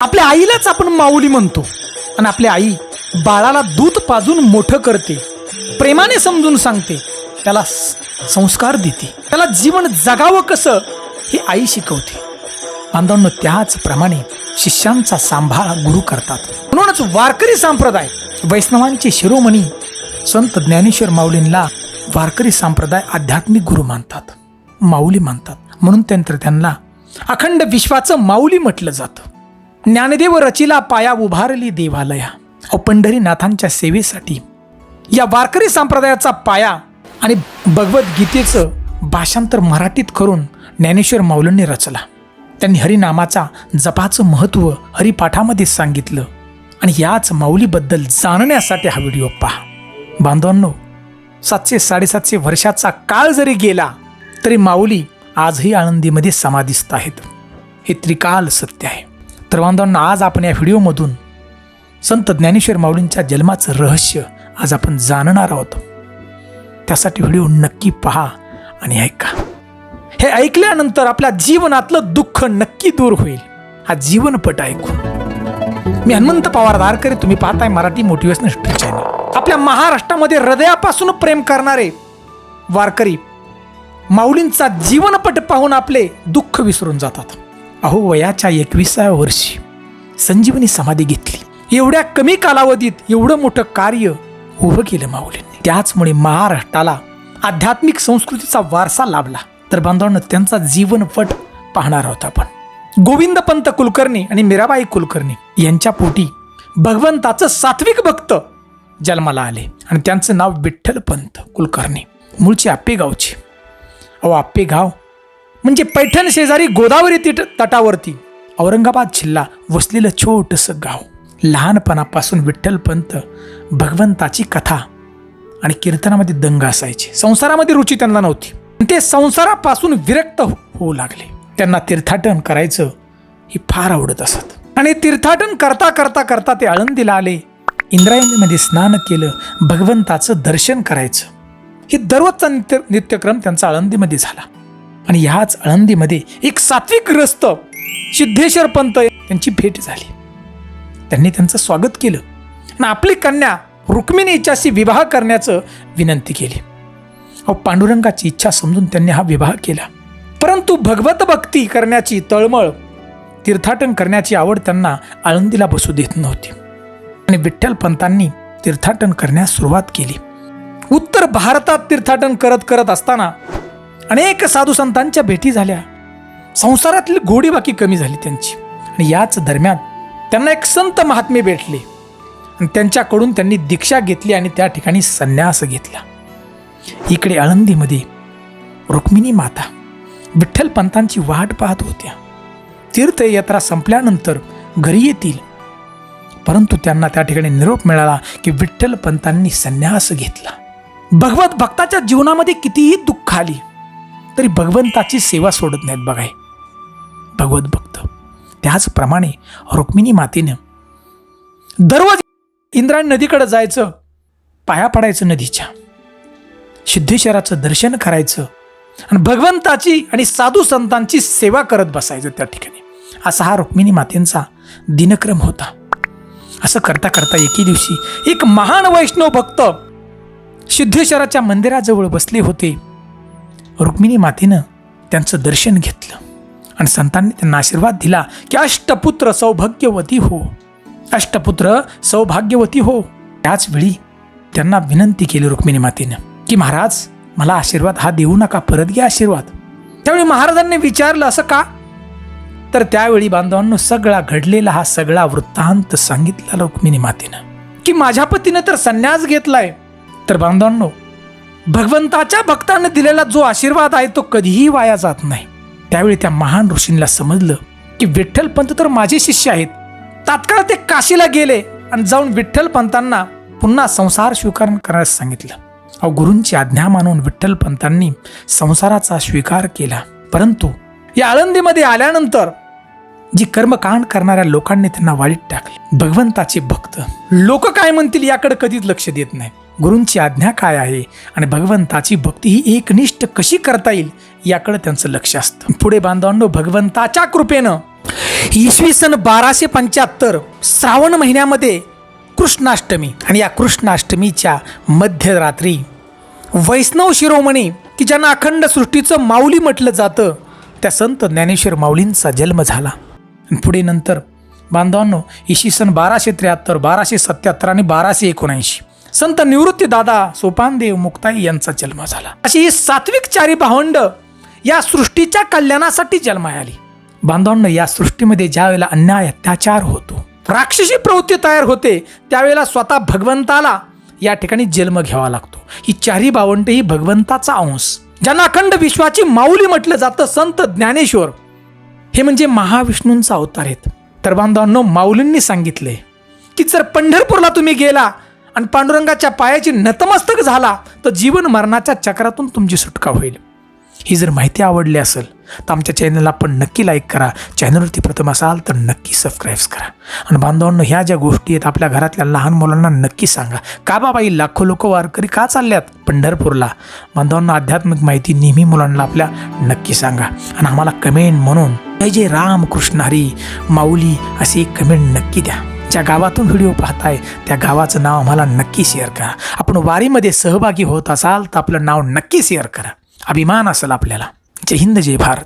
आपल्या आईलाच आपण माऊली म्हणतो. आणि आपली आई बाळाला दूध पाजून मोठं करते. प्रेमाने समजून सांगते. त्याला संस्कार देते. त्याला जीवन जगावं कसं हे आई शिकवते. बांधवांनो त्याचप्रमाणे शिष्यांचा सांभाळ गुरु करतात. म्हणूनच वारकरी संप्रदाय वैष्णवांचे शिरोमणी संत ज्ञानेश्वर माऊलींना वारकरी संप्रदाय आध्यात्मिक गुरु मानतात माऊली मानतात. म्हणून त्यानंतर त्यांना अखंड विश्वाचं माऊली म्हटलं जातं. ज्ञानदेव रचिला पाया उभारली देवालया. अहो पंढरीनाथांच्या सेवेसाठी. या वारकरी संप्रदायाचा पाया आणि भगवद्गीतेचं भाषांतर मराठीत करून ज्ञानेश्वर माऊलींनी रचला. त्यांनी हरिनामाचा जपाचं महत्त्व हरिपाठामध्ये सांगितलं आणि याच माऊलीबद्दल जाणण्यासाठी हा व्हिडिओ पहा. बांधवांनो सातशे साडेसातशे वर्षाचा काळ जरी गेला तरी माऊली आजही आनंदीमध्ये समाधिस्थ आहेत. हे त्रिकाल सत्य आहे. तर बांधवांना आज आपण या व्हिडिओमधून संत ज्ञानेश्वर माऊलींच्या जन्माचं रहस्य आज आपण जाणणार आहोत. त्यासाठी व्हिडिओ नक्की पहा आणि ऐका. हे ऐकल्यानंतर आपल्या जीवनातलं दुःख नक्की दूर होईल. हा जीवनपट ऐकून. मी हनुमंत पवार दारकरे तुम्ही पाहताय मराठी मोटिवेशनल चॅनल आपल्या महाराष्ट्रामध्ये हृदयापासून प्रेम करणारे वारकरी माऊलींचा जीवनपट पाहून आपले दुःख विसरून जातात. अहो वयाच्या एकविसाव्या वर्षी संजीवनी समाधी घेतली. एवढ्या कमी कालावधीत एवढं मोठं कार्य उभं केलं माऊलींनी. त्याचमुळे महाराष्ट्राला आध्यात्मिक संस्कृतीचा वारसा लाभला. तर बांधवांना त्यांचा जीवनपट पाहणार आहोत आपण. गोविंदपंत कुलकर्णी आणि मीराबाई कुलकर्णी यांच्या पोटी भगवंताचं सात्विक भक्त जन्माला आले. आणि त्यांचं नाव विठ्ठलपंत कुलकर्णी. मूळचे आप्पे गावचे अहो आप्पे गाव म्हणजे पैठण शेजारी गोदावरी तिट तटावरती. औरंगाबाद जिल्हा वसलेलं छोटंसं गाव. लहानपणापासून विठ्ठलपंत भगवंताची कथा आणि कीर्तनामध्ये दंग असायचे. संसारामध्ये रुची त्यांना नव्हती. ते संसारापासून विरक्त हो-, होऊ लागले. त्यांना तीर्थाटन करायचं हे फार आवडत असत. आणि तीर्थाटन करता करता करता ते आळंदीला आले. इंद्रायणीमध्ये स्नान केलं भगवंताचं दर्शन करायचं. हे दररोजचा नित्य नित्यक्रम त्यांचा आळंदीमध्ये झाला. आणि ह्याच आळंदीमध्ये एक सात्विक ग्रस्त सिद्धेश्वर पंत त्यांची भेट झाली. त्यांनी त्यांचं स्वागत केलं आणि आपली कन्या रुक्मिणी इच्छाशी विवाह करण्याचं विनंती केली. अहो पांडुरंगाची इच्छा समजून त्यांनी हा विवाह केला. परंतु भगवत भक्ती करण्याची तळमळ तीर्थाटन करण्याची आवड त्यांना आळंदीला बसू देत नव्हती. आणि विठ्ठल पंतांनी तीर्थाटन करण्यास सुरुवात केली. उत्तर भारतात तीर्थाटन करत करत असताना अनेक साधू संतांच्या भेटी झाल्या. संसारातली गोडी बाकी कमी झाली त्यांची. आणि याच दरम्यान त्यांना एक संत महात्मे भेटले. आणि त्यांच्याकडून त्यांनी दीक्षा घेतली आणि त्या ठिकाणी संन्यास घेतला. इकडे आळंदीमध्ये रुक्मिणी माता विठ्ठल पंतांची वाट पाहत होत्या. तीर्थयात्रा संपल्यानंतर घरी येतील. परंतु त्यांना त्या ठिकाणी निरोप मिळाला की विठ्ठल पंतांनी संन्यास घेतला. भगवत भक्ताच्या जीवनामध्ये कितीही दुःख आली तरी भगवंताची सेवा सोडत नाहीत बघाय भगवत भक्त. त्याचप्रमाणे रुक्मिणी मातेनं दररोज इंद्रायण नदीकडे जायचं पाया पडायचं नदीच्या. सिद्धेश्वराचं दर्शन करायचं आणि भगवंताची आणि साधू संतांची सेवा करत बसायचं त्या ठिकाणी. असा हा रुक्मिणी मातेंचा दिनक्रम होता. असं करता करता एके दिवशी एक महान वैष्णव भक्त सिद्धेश्वराच्या मंदिराजवळ बसले होते. रुक्मिणी मातेनं त्यांचं दर्शन घेतलं आणि संतांनी त्यांना आशीर्वाद दिला की अष्टपुत्र सौभाग्यवती हो. अष्टपुत्र सौभाग्यवती हो. त्याचवेळी त्यांना विनंती केली रुक्मिणी मातेनं की महाराज मला आशीर्वाद हा देऊ नका परत घ्या आशीर्वाद. त्यावेळी महाराजांनी विचारलं असं का? तर त्यावेळी बांधवांनो सगळा घडलेला हा सगळा वृत्तांत सांगितला रुक्मिणी मातेनं की माझ्या पतीनं तर संन्यास घेतलाय. तर बांधवांनो भगवंताच्या भक्तानं दिलेला जो आशीर्वाद आहे तो कधीही वाया जात नाही. त्यावेळी त्या महान ऋषींना समजलं की विठ्ठल पंत तर माझे शिष्य आहेत. तात्काळ ते काशीला गेले आणि जाऊन विठ्ठल पंतांना पुन्हा संसार स्वीकार करण्यास सांगितलं. अहो गुरूंची आज्ञा मानून विठ्ठल पंतांनी संसाराचा स्वीकार केला. परंतु या आळंदीमध्ये आल्यानंतर जी कर्मकांड करणाऱ्या लोकांनी त्यांना वाईट टाकले. भगवंताचे भक्त लोक काय म्हणतील याकडे कधीच लक्ष देत नाही गुरूंची आज्ञा काय आहे आणि भगवंताची भक्ती ही एकनिष्ठ कशी करता येईल याकडे त्यांचं लक्ष असतं. पुढे बांधवांनो भगवंताच्या कृपेनं इसवी सन बाराशे पंच्याहत्तर श्रावण महिन्यामध्ये कृष्णाष्टमी आणि या कृष्णाष्टमीच्या मध्यरात्री वैष्णव शिरोमणी की ज्यांना अखंड सृष्टीचं माऊली म्हटलं जातं त्या संत ज्ञानेश्वर माऊलींचा जन्म झाला. पुढे नंतर बांधवांनो इसवी सन बाराशे त्र्याहत्तर बाराशे सत्याहत्तर आणि बाराशे एकोणऐंशी. संत निवृत्ती दादा सोपानदेव मुक्ताई यांचा जन्म झाला. अशी ही सात्विक चारी भावंड या सृष्टीच्या कल्याणासाठी जन्माय आली. बांधवांनो या सृष्टीमध्ये ज्या वेळेला अन्याय अत्याचार होतो राक्षसी प्रवृत्ती तयार होते त्यावेळेला स्वतः भगवंताला या ठिकाणी जन्म घ्यावा लागतो. ही चारी भावंड ही भगवंताचा अंश. ज्यांना अखंड विश्वाची माऊली म्हटलं जातं संत ज्ञानेश्वर हे म्हणजे महाविष्णूंचा अवतार आहेत. तर बांधवांनो माऊलींनी सांगितले की जर पंढरपूरला तुम्ही गेला आणि पांडुरंगाच्या पायाची नतमस्तक झाला तर जीवन मरणाच्या चक्रातून तुमची सुटका होईल. ही जर माहिती आवडली असेल तर आमच्या चॅनलला पण नक्की लाईक करा. चॅनलवरती प्रथम असाल तर नक्की सबस्क्राईब्स करा. आणि बांधवांनो ह्या ज्या गोष्टी आहेत आपल्या घरातल्या लहान मुलांना नक्की सांगा. का बाबाई लाखो लोक वारकरी का चालल्यात? पंढरपूरला. बांधवांना आध्यात्मिक माहिती नेहमी मुलांना आपल्या नक्की सांगा. आणि आम्हाला कमेंट म्हणून जय जय राम कृष्ण हरी माऊली अशी एक कमेंट नक्की द्या. ज्या गावातून व्हिडिओ पाहताय त्या गावाचं नाव आम्हाला नक्की शेअर करा. आपण वारीमध्ये सहभागी होत असाल तर आपलं नाव नक्की शेअर करा. अभिमान असेल आपल्याला. जय हिंद जय भारत.